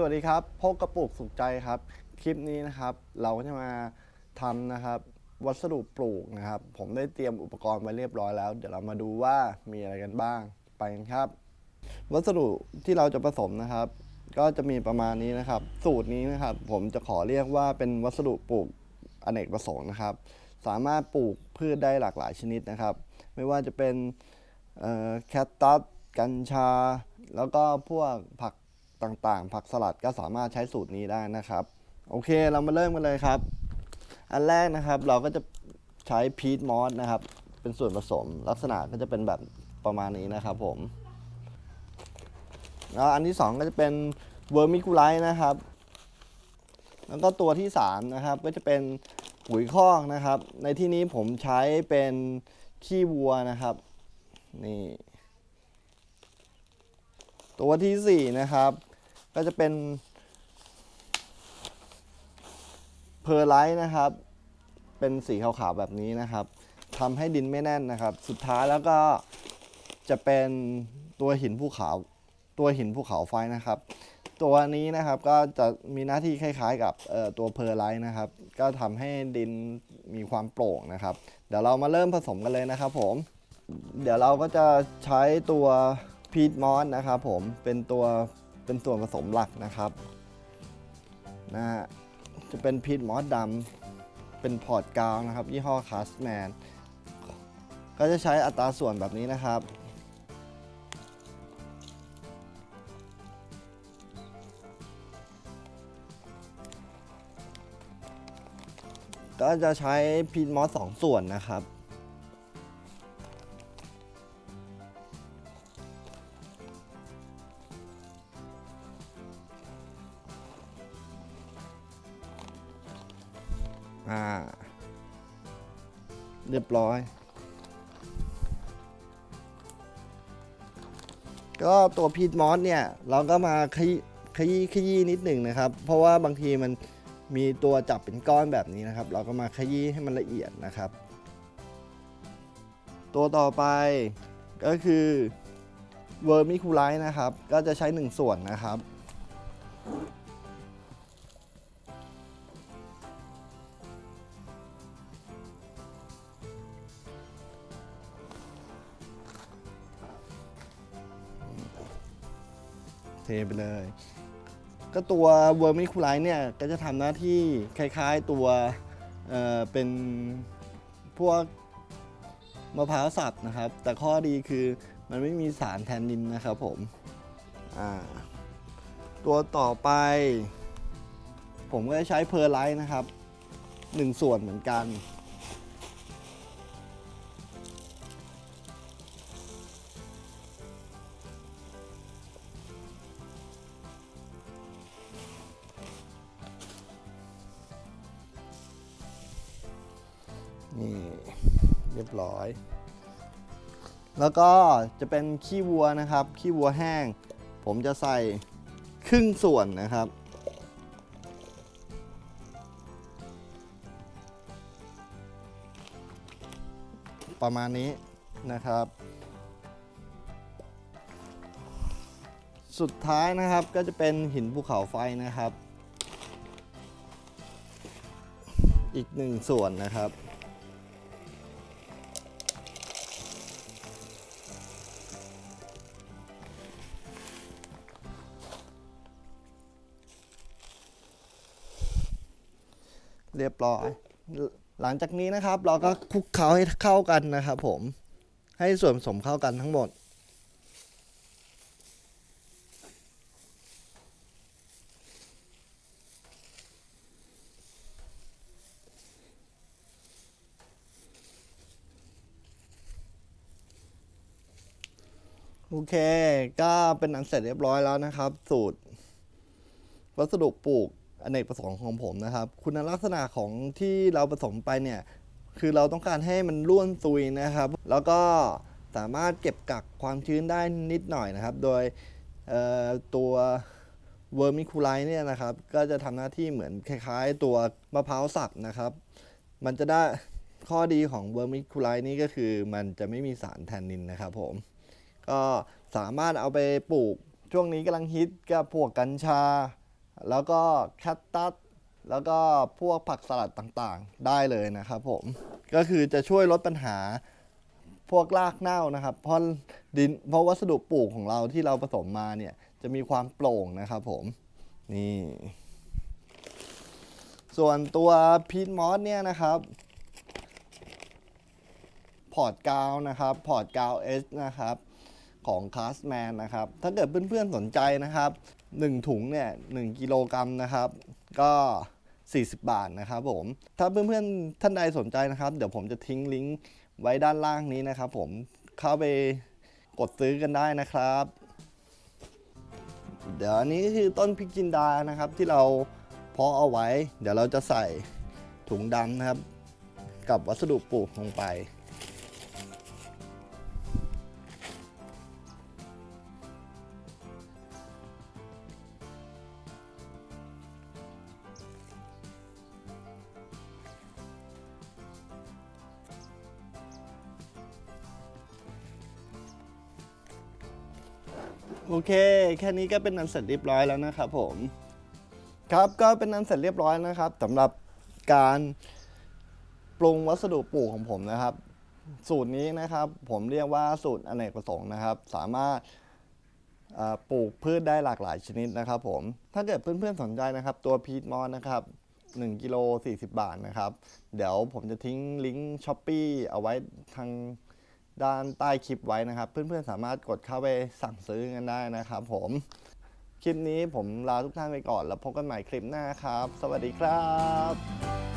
สวัสดีครับพบกระปุกสุขใจครับ คลิปนี้นะครับ เราก็จะมาทำนะครับ วัสดุปลูกนะครับ ผมได้เตรียมอุปกรณ์ไว้เรียบร้อยแล้ว เดี๋ยวเรามาดูว่ามีอะไรกันบ้างไปกันครับ วัสดุที่เราจะผสมนะครับ ก็จะมีประมาณนี้นะครับ สูตรนี้นะครับ ผมจะขอเรียกว่าเป็นวัสดุปลูกอเนกประสงค์นะครับ สามารถปลูกพืชได้หลากหลายชนิดนะครับ ไม่ว่าจะเป็นแคตตัสกัญชา แล้วก็พวกผัก ต่างๆ ผักสลัดก็สามารถใช้สูตรนี้ได้นะครับ โอเคเรามาเริ่มกันเลยครับ อันแรกนะครับเราก็จะใช้พีทมอสนะครับ เป็นส่วนผสมลักษณะก็จะเป็นแบบประมาณนี้นะครับผมแล้วอันที่สองก็จะเป็นเวอร์มิคูไลท์นะครับ แล้วก็ตัวที่สามนะครับ ก็จะเป็นปุ๋ยคอกนะครับ ในที่นี้ผมใช้เป็นขี้วัวนะครับนี่ตัวที่สี่นะครับ ก็จะเป็นเพอร์ไลท์นะครับ เป็นสีขาวๆแบบนี้นะครับทำให้ดินไม่แน่นนะครับ สุดท้ายแล้วก็จะเป็นตัวหินภูเขาตัวหินภูเขาไฟนะครับ ตัวนี้นะครับก็จะมีหน้าที่คล้ายๆ กับตัวเพอร์ไลท์นะครับ ก็ทำให้ดินมีความโปร่งนะครับ เดี๋ยวเรามาเริ่มผสมกันเลยนะครับผม เดี๋ยวเราก็จะใช้ตัวพีทมอสนะครับผมเป็นตัว เป็นส่วนผสมหลักนะครับนะฮะจะเป็นพีทมอสดำเป็นพอร์ตกาวนะครับ ยี่ห้อคาสแมนก็จะใช้อัตราส่วนแบบนี้นะครับ ก็จะใช้พีทมอสสองส่วนนะครับ อ่า เรียบร้อย ก็ตัวพีทมอสเนี่ย เราก็มาขยี้ขยี้ขยี้นิดหนึ่งนะครับ เพราะว่าบางทีมันมีตัวจับเป็นก้อนแบบนี้นะครับ เราก็มาขยี้ให้มันละเอียดนะครับ ตัวต่อไปก็คือเวอร์มิคูไลท์นะครับ ก็จะใช้ 1 ส่วนนะครับ เทไปเลย ก็ตัวเวอร์มิคูไลท์เนี่ยก็จะทำหน้าที่คล้ายๆตัวเเป็นพวกมะพร้าวสับนะครับ แต่ข้อดีคือมันไม่มีสารแทนนินนะครับผมตัวต่อไป ผมก็จะใช้เพอร์ไลท์นะครับ 1 ส่วนเหมือนกัน นี่เรียบร้อย แล้วก็จะเป็นขี้วัวนะครับ ขี้วัวแห้ง ผมจะใส่ครึ่งส่วนนะครับ ประมาณนี้นะครับ สุดท้ายนะครับก็จะเป็นหินภูเขาไฟนะครับ อีกหนึ่งส่วนนะครับ เรียบร้อย หลังจากนี้นะครับ เราก็คลุกเคล้าให้เข้ากันนะครับผม ให้ส่วนผสมเข้ากันทั้งหมดโอเค ก็เป็นอันเสร็จเรียบร้อยแล้วนะครับ สูตร วัสดุปลูก อเนกประสงค์ของผมนะครับ คุณลักษณะของที่เราผสมไปเนี่ย คือเราต้องการให้มันร่วนซุยนะครับ แล้วก็สามารถเก็บกักความชื้นได้นิดหน่อยนะครับ โดยตัวเวอร์มิคูไลเนี่ยนะครับ ก็จะทำหน้าที่เหมือนคล้ายๆ ตัวมะพร้าวสับนะครับ มันจะได้ข้อดีของเวอร์มิคูไลนี่ก็คือมันจะไม่มีสารแทนนินนะครับผม ก็สามารถเอาไปปลูกช่วงนี้กำลังฮิตกับพวกกัญชา แล้วก็แคตตัสแล้วก็พวกผักสลัดต่างๆ ได้เลยนะครับผม ก็คือจะช่วยลดปัญหาพวกรากเน่านะครับ เพราะดินเพราะวัสดุปลูกของเราที่เราผสมมาเนี่ยจะมีความโปร่งนะครับผม นี่ ส่วนตัวพีทมอสเนี่ยนะครับ พอร์ตกาวนะครับ พอร์ตกาว S นะครับ ของ Classman นะครับ ถ้าเกิดเพื่อนๆสนใจนะครับ 1 ถุงเนี่ย1กิโลกรัมนะครับ ก็ 40 บาทนะครับผม ถ้าเพื่อนๆท่านใดสนใจนะครับ เดี๋ยวผมจะทิ้งลิงก์ไว้ด้านล่างนี้นะครับผมเข้าไปกดซื้อกันได้นะครับ เดี๋ยวอันนี้ก็คือต้นพริกจินดานะครับที่เราเพาะเอาไว้ เดี๋ยวเราจะใส่ถุงดำนะครับ กับวัสดุปลูกลงไป โอเค แค่นี้ก็เป็นอันเสร็จเรียบร้อยแล้วนะครับผม ครับก็เป็นอันเสร็จเรียบร้อยนะครับสำหรับการปรุงวัสดุปลูกของผมนะครับ สูตรนี้นะครับ ผมเรียกว่าสูตรอเนกประสงค์นะครับ สามารถปลูกพืชได้หลากหลายชนิดนะครับผม ถ้าเกิดเพื่อนๆสนใจนะครับ ตัวพีทมอนนะครับ1กิโล40 บาทนะครับ เดี๋ยวผมจะทิ้งลิงก์ช้อปปีเอาไว้ทาง ด้านใต้คลิปไว้นะครับ เพื่อนๆสามารถกดเข้าไปสั่งซื้อกันได้นะครับผมคลิปนี้ผมลาทุกท่านไปก่อน แล้วพบกันใหม่คลิปหน้าครับ สวัสดีครับ